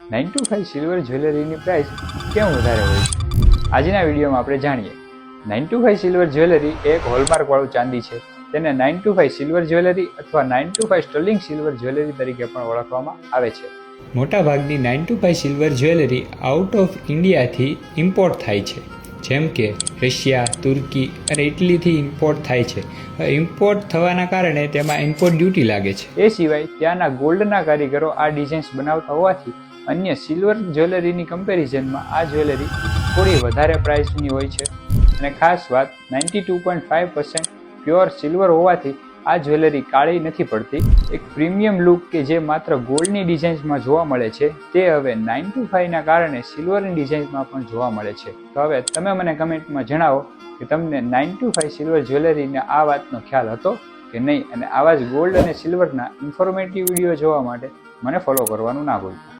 Nine two five silver જ્વેલરીની price કેમ વધારે હોય છે? આજના વિડીયોમાં આપણે જાણીએ. Nine two five silver jewellery એક હોલમાર્કવાળું ચાંદી છે. તેને nine two five silver jewellery અથવા nine two five sterling silver jewellery તરીકે પણ ઓળખવામાં આવે છે. મોટાભાગની nine two five silver jewellery out of ઇન્ડિયાથી import થાય છે. જેમ કે રશિયા તુર્કી અને ઇટલીથી ઇમ્પોર્ટ થાય છે. ઇમ્પોર્ટ થવાના કારણે તેમાં ઇમ્પોર્ટ ડ્યુટી લાગે છે. એ સિવાય ત્યાંના ગોલ્ડના કારીગરો આ ડિઝાઇન્સ બનાવતા હોવાથી અન્ય સિલ્વર જ્વેલરીની કમ્પેરિઝનમાં આ જ્વેલરી થોડી વધારે પ્રાઇસની હોય છે. અને ખાસ વાત ninety two point five percent pure silver હોવાથી આ જ્વેલરી કાળી નથી પડતી. એક પ્રીમિયમ લુક કે જે માત્ર ગોલ્ડની ડિઝાઇન્સમાં જોવા મળે છે, તે હવે નાઇન ટુ ફાઇવના કારણે સિલ્વરની ડિઝાઇન્સમાં પણ જોવા મળે છે. તો હવે તમે મને કમેન્ટમાં જણાવો કે તમને નાઇન ટુ ફાઇવ સિલ્વર જ્વેલરીને આ વાતનો ખ્યાલ હતો કે નહીં? અને આવા જ ગોલ્ડ અને સિલ્વરના ઇન્ફોર્મેટિવ વીડિયો જોવા માટે મને ફોલો કરવાનું ના ભૂલતા.